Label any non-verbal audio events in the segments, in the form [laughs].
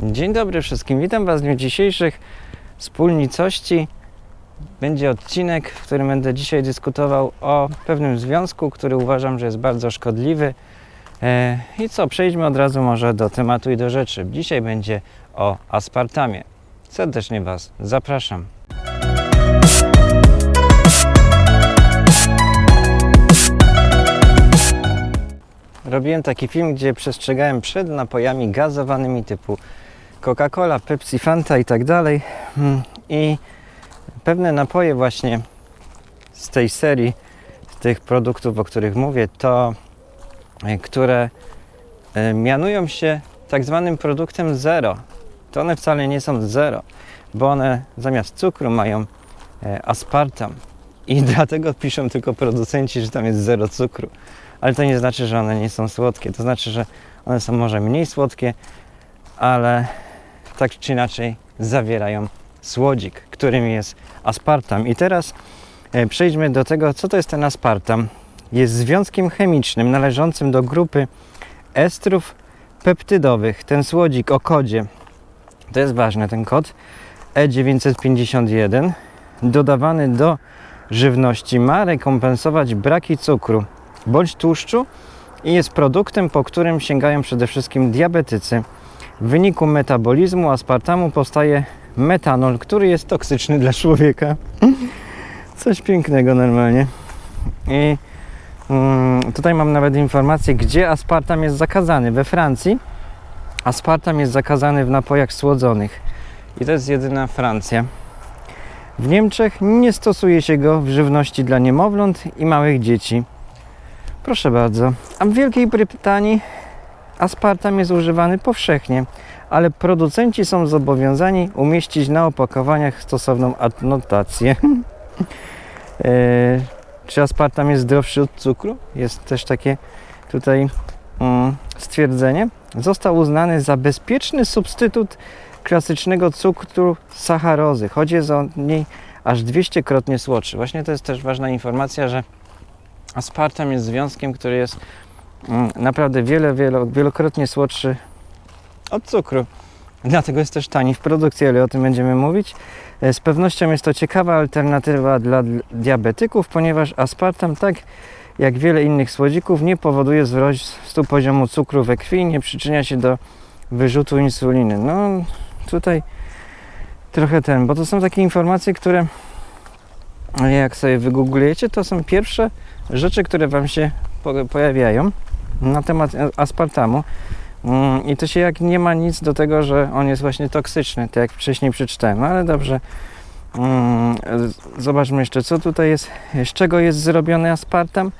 Dzień dobry wszystkim, witam Was w dniu dzisiejszych wspólnicości. Będzie odcinek, w którym będę dzisiaj dyskutował o pewnym związku, który uważam, że jest bardzo szkodliwy. E, I co, przejdźmy od razu może do tematu i do rzeczy. Dzisiaj będzie o aspartamie. Serdecznie Was zapraszam. Robiłem taki film, gdzie przestrzegałem przed napojami gazowanymi typu Coca-Cola, Pepsi, Fanta i tak dalej. Mm, I pewne napoje właśnie z tej serii, tych produktów, o których mówię, to e, które e, mianują się tak zwanym produktem zero. To one wcale nie są zero, bo one zamiast cukru mają e, aspartam. I [laughs] dlatego piszą tylko producenci, że tam jest zero cukru. Ale to nie znaczy, że one nie są słodkie. To znaczy, że one są może mniej słodkie, ale tak czy inaczej zawierają słodzik, którym jest aspartam. I teraz e, przejdźmy do tego, co to jest ten aspartam. Jest związkiem chemicznym należącym do grupy estrów peptydowych. Ten słodzik o kodzie, to jest ważne, ten kod E951, dodawany do żywności ma rekompensować braki cukru bądź tłuszczu i jest produktem, po którym sięgają przede wszystkim diabetycy. W wyniku metabolizmu aspartamu powstaje metanol, który jest toksyczny dla człowieka. Coś pięknego normalnie. I mm, tutaj mam nawet informację, gdzie aspartam jest zakazany. We Francji aspartam jest zakazany w napojach słodzonych. I to jest jedyna Francja. W Niemczech nie stosuje się go w żywności dla niemowląt i małych dzieci. Proszę bardzo. A w Wielkiej Brytanii aspartam jest używany powszechnie, ale producenci są zobowiązani umieścić na opakowaniach stosowną adnotację. [laughs] e, czy aspartam jest zdrowszy od cukru? Jest też takie tutaj mm, stwierdzenie. Został uznany za bezpieczny substytut klasycznego cukru sacharozy. Chodzi o niej aż 200-krotnie słodszy. Właśnie to jest też ważna informacja, że aspartam jest związkiem, który jest naprawdę wiele, wielo, wielokrotnie słodszy od cukru. Dlatego jest też tani w produkcji, ale o tym będziemy mówić. E, Z pewnością jest to ciekawa alternatywa dla diabetyków, ponieważ aspartam, tak jak wiele innych słodzików, nie powoduje wzrostu poziomu cukru we krwi, nie przyczynia się do wyrzutu insuliny. No tutaj trochę ten, bo to są takie informacje, które jak sobie wygooglujecie, to są pierwsze rzeczy, które Wam się po- pojawiają na temat aspartamu. Mm, I to się jak nie ma nic do tego, że on jest właśnie toksyczny, tak jak wcześniej przeczytałem, No ale dobrze. Mm, Zobaczmy jeszcze, co tutaj jest. Z czego jest zrobiony aspartam?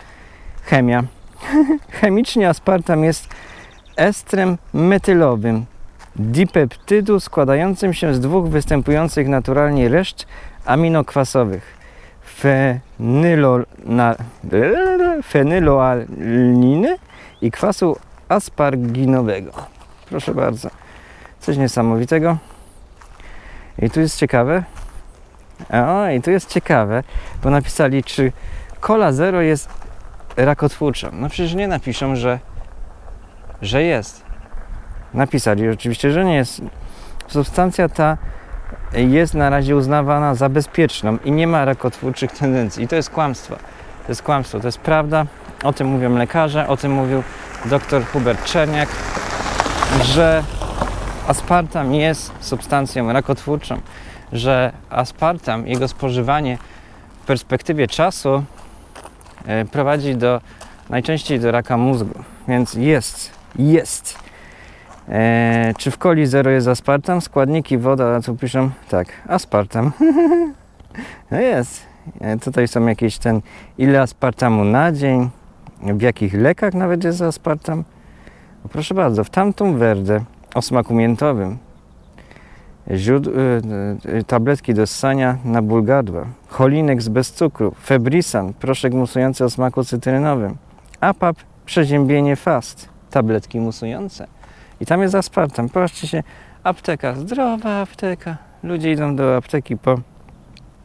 Chemia. [laughs] Chemicznie aspartam jest estrem metylowym dipeptydu składającym się z dwóch występujących naturalnie reszt aminokwasowych fenylona- [laughs] fenyloalniny i kwasu asparginowego. Proszę bardzo. Coś niesamowitego. I tu jest ciekawe. O, i tu jest ciekawe, bo napisali, czy cola zero jest rakotwórcza. No przecież nie napiszą, że, że jest. Napisali oczywiście, że nie jest. Substancja ta jest na razie uznawana za bezpieczną i nie ma rakotwórczych tendencji. I to jest kłamstwo. To jest kłamstwo, to jest prawda. O tym mówią lekarze, o tym mówił dr Hubert Czerniak, że aspartam jest substancją rakotwórczą, że aspartam, jego spożywanie w perspektywie czasu e, prowadzi do najczęściej do raka mózgu. Więc jest, jest. E, czy w coli zero jest aspartam? Składniki woda, tu piszą tak, aspartam. [laughs] no jest. E, tutaj są jakieś ten, ile aspartamu na dzień, w jakich lekach nawet jest aspartam. Proszę bardzo, w tamtą werdę o smaku miętowym. Źród, y, y, tabletki do ssania na ból gardła. Cholinex bez cukru. Febrisan, proszek musujący o smaku cytrynowym. APAP, przeziębienie fast. Tabletki musujące. I tam jest aspartam. Patrzcie się, apteka, zdrowa apteka. Ludzie idą do apteki po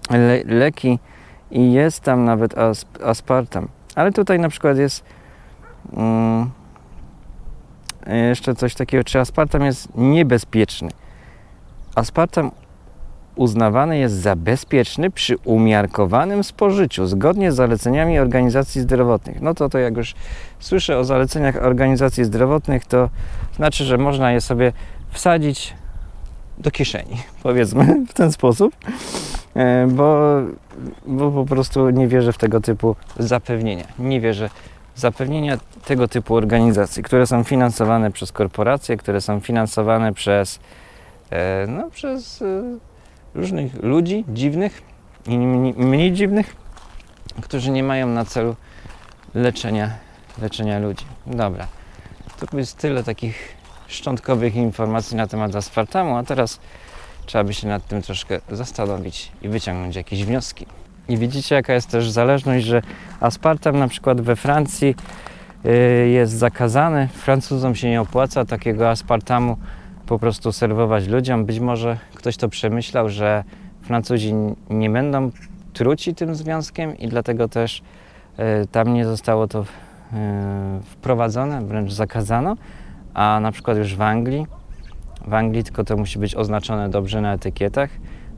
le leki i jest tam nawet asp aspartam. Ale tutaj na przykład jest e, jeszcze coś takiego, czy aspartam jest niebezpieczny. Aspartam uznawany jest za bezpieczny przy umiarkowanym spożyciu, zgodnie z zaleceniami organizacji zdrowotnych. No to to jak już słyszę o zaleceniach organizacji zdrowotnych, to znaczy, że można je sobie wsadzić do kieszeni, [laughs] powiedzmy w ten sposób, bo, bo po prostu nie wierzę w tego typu zapewnienia. Nie wierzę w zapewnienia tego typu organizacji, które są finansowane przez korporacje, które są finansowane przez, e, no, przez e, różnych ludzi dziwnych i mniej dziwnych, którzy nie mają na celu leczenia, leczenia ludzi. Dobra, to jest tyle takich szczątkowych informacji na temat aspartamu, a teraz trzeba by się nad tym troszkę zastanowić i wyciągnąć jakieś wnioski. I widzicie, jaka jest też zależność, że aspartam na przykład we Francji y, jest zakazany. Francuzom się nie opłaca takiego aspartamu po prostu serwować ludziom. Być może ktoś to przemyślał, że Francuzi nie będą truci tym związkiem i dlatego też y, tam nie zostało to y, wprowadzone, wręcz zakazano. A na przykład już w Anglii w Anglii, tylko to musi być oznaczone dobrze na etykietach.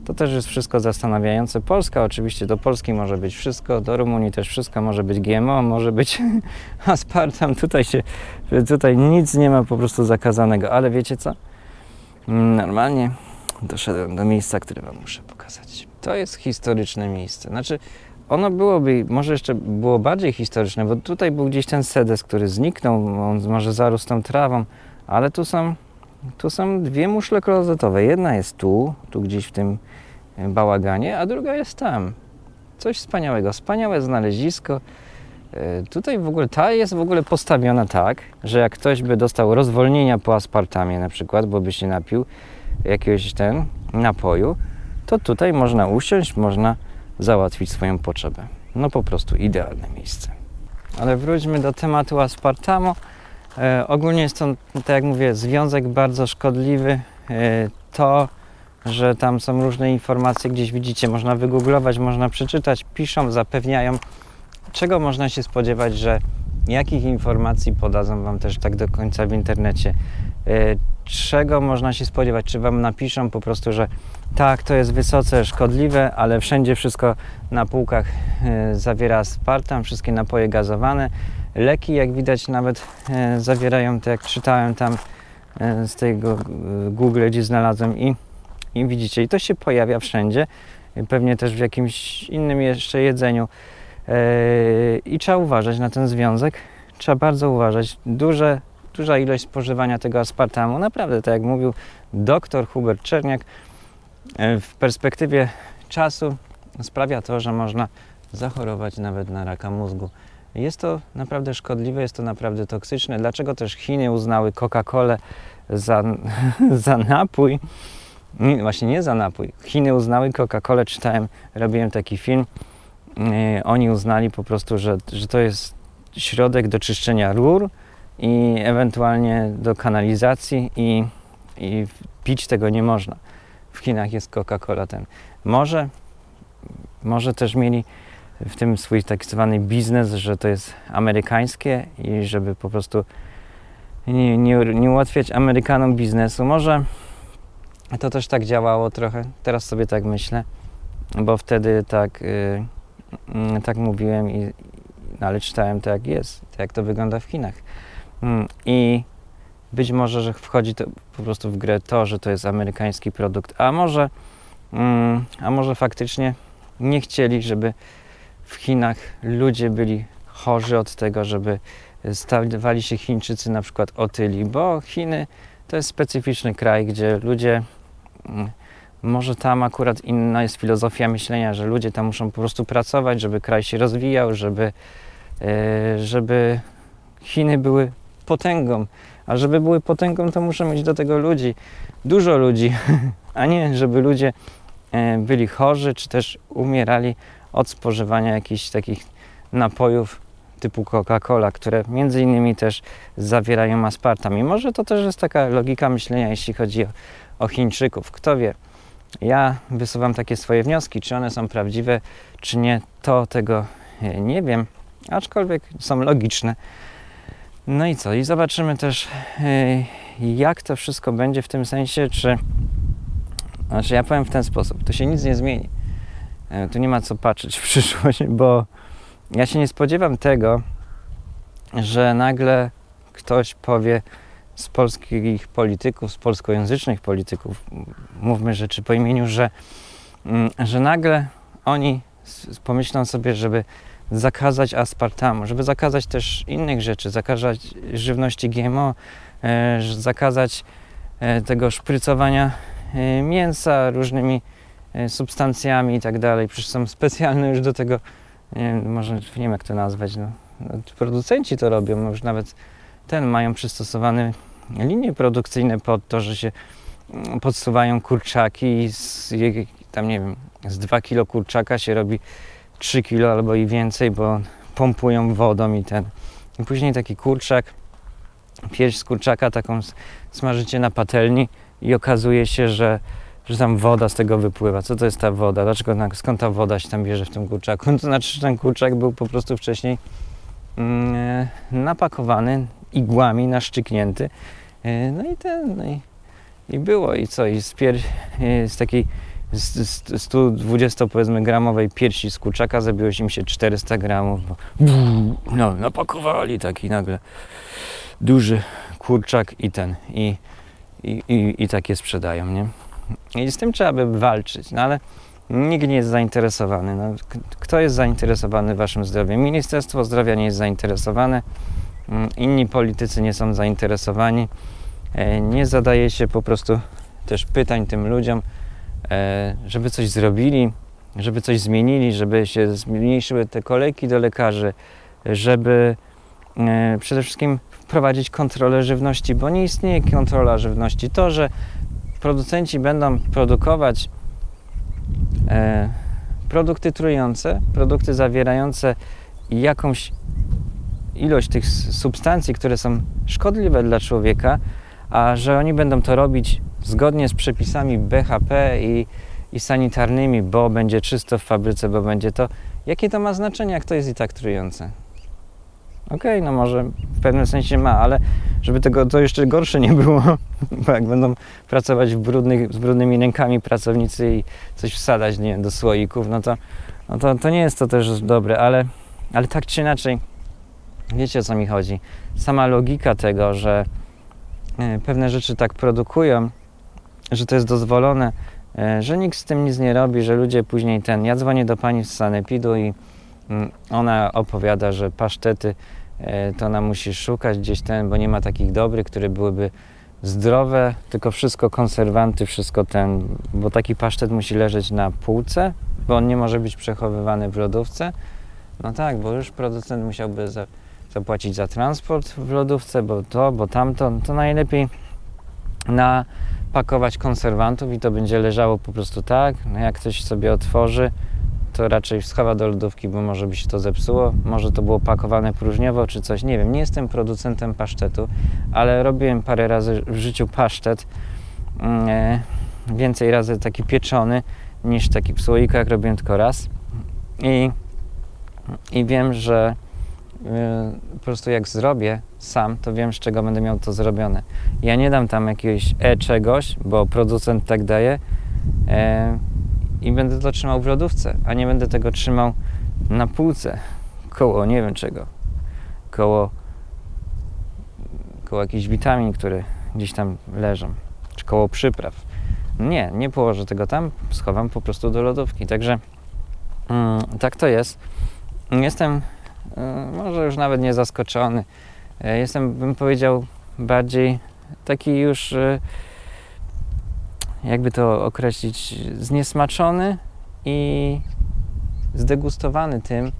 To też jest wszystko zastanawiające. Polska oczywiście, do Polski może być wszystko, do Rumunii też wszystko, może być GMO, może być [laughs] aspartam, tutaj się, tutaj nic nie ma po prostu zakazanego, ale wiecie co? Mm, Normalnie doszedłem do miejsca, które Wam muszę pokazać. To jest historyczne miejsce, znaczy ono byłoby, może jeszcze było bardziej historyczne, bo tutaj był gdzieś ten sedes, który zniknął, on może zarósł tą trawą, ale tu są tu są dwie muszle klozetowe. Jedna jest tu, tu gdzieś w tym e, bałaganie, a druga jest tam. Coś wspaniałego, wspaniałe znalezisko. E, Tutaj w ogóle ta jest w ogóle postawiona tak, że jak ktoś by dostał rozwolnienia po aspartamie na przykład, bo by się napił jakiegoś ten napoju, to tutaj można usiąść, można załatwić swoją potrzebę. No po prostu idealne miejsce. Ale wróćmy do tematu aspartamu. E, ogólnie jest to, tak jak mówię, związek bardzo szkodliwy. E, to, że tam są różne informacje, gdzieś widzicie, można wygooglować, można przeczytać, piszą, zapewniają, czego można się spodziewać, że jakich informacji podadzą Wam też tak do końca w internecie. E, czego można się spodziewać? Czy Wam napiszą po prostu, że tak, to jest wysoce szkodliwe, ale wszędzie wszystko na półkach zawiera aspartam, wszystkie napoje gazowane. Leki, jak widać, nawet e, zawierają, to jak czytałem tam e, z tego e, Google, gdzie znalazłem i, i widzicie, i to się pojawia wszędzie, pewnie też w jakimś innym jeszcze jedzeniu. I trzeba uważać na ten związek, trzeba bardzo uważać. Duże, duża ilość spożywania tego aspartamu, naprawdę, tak jak mówił dr Hubert Czerniak, w perspektywie czasu sprawia to, że można zachorować nawet na raka mózgu. Jest to naprawdę szkodliwe, jest to naprawdę toksyczne. Dlaczego też Chiny uznały Coca-Colę za, [laughs] za napój? Nie, właśnie nie za napój. Chiny uznały Coca-Colę, czytałem, robiłem taki film. Yy, oni uznali po prostu, że, że to jest środek do czyszczenia rur i ewentualnie do kanalizacji i, i pić tego nie można. W Chinach jest Coca-Cola ten. Może, może też mieli w tym swój tak zwany biznes, że to jest amerykańskie i żeby po prostu nie, nie, nie ułatwiać Amerykanom biznesu. Może to też tak działało trochę, teraz sobie tak myślę, bo wtedy tak, y, mm, tak mówiłem, i, no ale czytałem to jak jest, to jak to wygląda w Chinach. Mm, I być może, że wchodzi to po prostu w grę to, że to jest amerykański produkt, a może, mm, a może faktycznie nie chcieli, żeby w Chinach ludzie byli chorzy od tego, żeby stawali się Chińczycy na przykład otyli, bo Chiny to jest specyficzny kraj, gdzie ludzie, mm, może tam akurat inna jest filozofia myślenia, że ludzie tam muszą po prostu pracować, żeby kraj się rozwijał, żeby, e, żeby Chiny były potęgą. A żeby były potęgą, to muszą mieć do tego ludzi, dużo ludzi, [laughs] a nie żeby ludzie e, byli chorzy, czy też umierali od spożywania jakichś takich napojów typu Coca-Cola, które między innymi też zawierają aspartam. I może to też jest taka logika myślenia, jeśli chodzi o, o Chińczyków. Kto wie? Ja wysuwam takie swoje wnioski, czy one są prawdziwe, czy nie, to tego e, nie wiem, aczkolwiek są logiczne. No i co? I zobaczymy też, yy, jak to wszystko będzie w tym sensie, czy. Znaczy, ja powiem w ten sposób: to się nic nie zmieni. Yy, Tu nie ma co patrzeć w przyszłość, [laughs] bo ja się nie spodziewam tego, że nagle ktoś powie z polskich polityków, z polskojęzycznych polityków, mówmy rzeczy po imieniu, że, mm, że nagle oni pomyślą sobie, żeby zakazać aspartamu, żeby zakazać też innych rzeczy, zakazać żywności GMO, e, zakazać e, tego szprycowania e, mięsa różnymi e, substancjami i tak dalej. Przecież są specjalne już do tego, nie wiem, może nie wiem jak to nazwać, no, no, producenci to robią, już nawet ten mają przystosowane linie produkcyjne pod to, że się mm, podsuwają kurczaki i z, tam nie wiem, z 2 kilo kurczaka się robi 3 kilo albo i więcej, bo pompują wodą i ten. I później taki kurczak, pierś z kurczaka taką smażycie na patelni i okazuje się, że, że tam woda z tego wypływa. Co to jest ta woda? Dlaczego, skąd ta woda się tam bierze w tym kurczaku? [laughs] To znaczy, że ten kurczak był po prostu wcześniej mm, e, napakowany igłami, naszczyknięty. E, No i ten, no i, i było i co? I z, pier, e, z takiej z, z 120 powiedzmy gramowej piersi z kurczaka zrobiło im się 400 gramów, bo no, napakowali taki nagle duży kurczak i ten i, i, i, i takie sprzedają, nie? I z tym trzeba by walczyć, no ale nikt nie jest zainteresowany. No, kto jest zainteresowany waszym zdrowiem? Ministerstwo Zdrowia nie jest zainteresowane, mm, inni politycy nie są zainteresowani. E, Nie zadaje się po prostu też pytań tym ludziom, e, żeby coś zrobili, żeby coś zmienili, żeby się zmniejszyły te kolejki do lekarzy, żeby e, przede wszystkim wprowadzić kontrolę żywności, bo nie istnieje kontrola żywności. To, że producenci będą produkować e, produkty trujące, produkty zawierające jakąś ilość tych substancji, które są szkodliwe dla człowieka, a że oni będą to robić zgodnie z przepisami BHP i, i sanitarnymi, bo będzie czysto w fabryce, bo będzie to. Jakie to ma znaczenie, jak to jest i tak trujące? Okej, no może w pewnym sensie ma, ale żeby tego to jeszcze gorsze nie było, [laughs] bo jak będą pracować w brudnych, z brudnymi rękami pracownicy i coś wsadać nie wiem, do słoików, no to, no to, to nie jest to też dobre, ale, ale tak czy inaczej, wiecie o co mi chodzi. Sama logika tego, że e, pewne rzeczy tak produkują, że to jest dozwolone, e, że nikt z tym nic nie robi, że ludzie później ten. Ja dzwonię do pani z Sanepidu i ona opowiada, że pasztety e, to ona musi szukać gdzieś ten, bo nie ma takich dobrych, które byłyby zdrowe, tylko wszystko konserwanty, wszystko ten, bo taki pasztet musi leżeć na półce, bo on nie może być przechowywany w lodówce. No tak, bo już producent musiałby za, zapłacić za transport w lodówce, bo to, bo tamto, no to najlepiej napakować konserwantów i to będzie leżało po prostu tak. No jak ktoś sobie otworzy, to raczej schowa do lodówki, bo może by się to zepsuło. Może to było pakowane próżniowo czy coś. Nie wiem, nie jestem producentem pasztetu, ale robiłem parę razy w życiu pasztet. Mm, E, więcej razy taki pieczony niż taki w słoikach. Robiłem tylko raz. I, i wiem, że y, po prostu jak zrobię sam, to wiem, z czego będę miał to zrobione. Ja nie dam tam jakiegoś e czegoś, bo producent tak daje e, i będę to trzymał w lodówce, a nie będę tego trzymał na półce koło nie wiem czego, koło, koło jakichś witamin, które gdzieś tam leżą, czy koło przypraw. Nie, nie położę tego tam, schowam po prostu do lodówki. Także mm, tak to jest. Jestem y, może już nawet nie zaskoczony. E, Jestem, bym powiedział, bardziej taki już, y, jakby to określić, zniesmaczony i zdegustowany tym,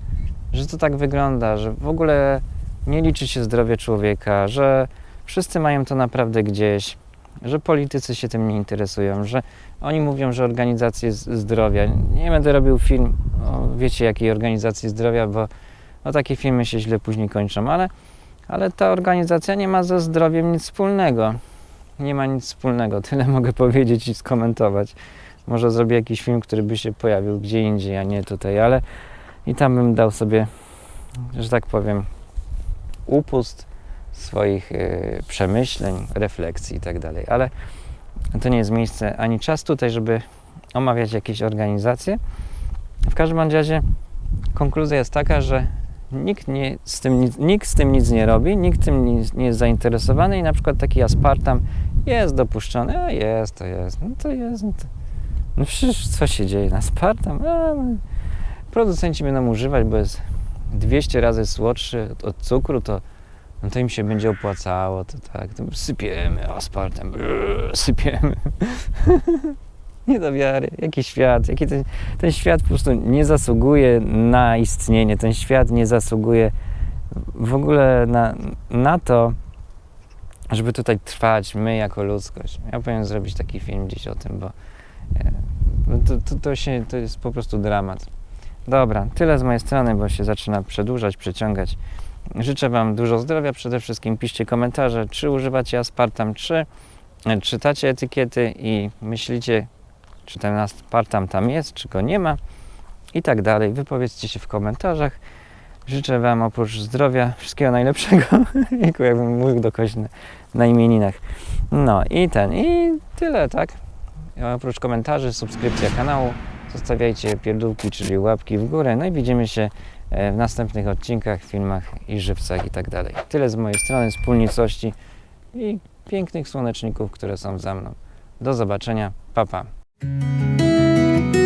że to tak wygląda, że w ogóle nie liczy się zdrowie człowieka, że wszyscy mają to naprawdę gdzieś, że politycy się tym nie interesują, że oni mówią, że organizacje zdrowia. Nie będę robił film o wiecie jakiej organizacji zdrowia, bo no, takie filmy się źle później kończą, ale, ale ta organizacja nie ma ze zdrowiem nic wspólnego. Nie ma nic wspólnego, [laughs] tyle mogę powiedzieć i skomentować. Może zrobię jakiś film, który by się pojawił gdzie indziej, a nie tutaj, ale i tam bym dał sobie, że tak powiem, upust swoich y, przemyśleń, refleksji i tak. Ale to nie jest miejsce ani czas tutaj, żeby omawiać jakieś organizacje. W każdym razie konkluzja jest taka, że nikt, nie, z tym, nic- nikt z tym nic nie robi, nikt tym nie, jest zainteresowany i na przykład taki aspartam jest dopuszczony, a jest, to jest, no to jest, no, to, no przecież co się dzieje, na aspartam, a, no, producenci będą używać, bo jest 200 razy słodszy od, cukru, to, no to im się będzie opłacało, to tak, to sypiemy aspartam, sypiemy. [laughs] nie do wiary, jaki świat, jaki ten, ten świat po prostu nie zasługuje na istnienie, ten świat nie zasługuje w ogóle na, na to, żeby tutaj trwać, my jako ludzkość. Ja powinien zrobić taki film gdzieś o tym, bo e, to, to, to, się, to jest po prostu dramat. Dobra, tyle z mojej strony, bo się zaczyna przedłużać, przeciągać. Życzę Wam dużo zdrowia przede wszystkim. Piszcie komentarze, czy używacie aspartam, czy e, czytacie etykiety i myślicie, czy ten aspartam tam jest, czy go nie ma i tak dalej. Wypowiedzcie się w komentarzach. Życzę Wam oprócz zdrowia wszystkiego najlepszego, [laughs] jakbym mówił do kogoś na, na imieninach. No i ten, i tyle, tak? Oprócz komentarzy, subskrypcja kanału, zostawiajcie pierdółki, czyli łapki w górę, no i widzimy się e, w następnych odcinkach, filmach i żywcach i tak dalej. Tyle z mojej strony, wspólnicości i pięknych słoneczników, które są za mną. Do zobaczenia, pa Música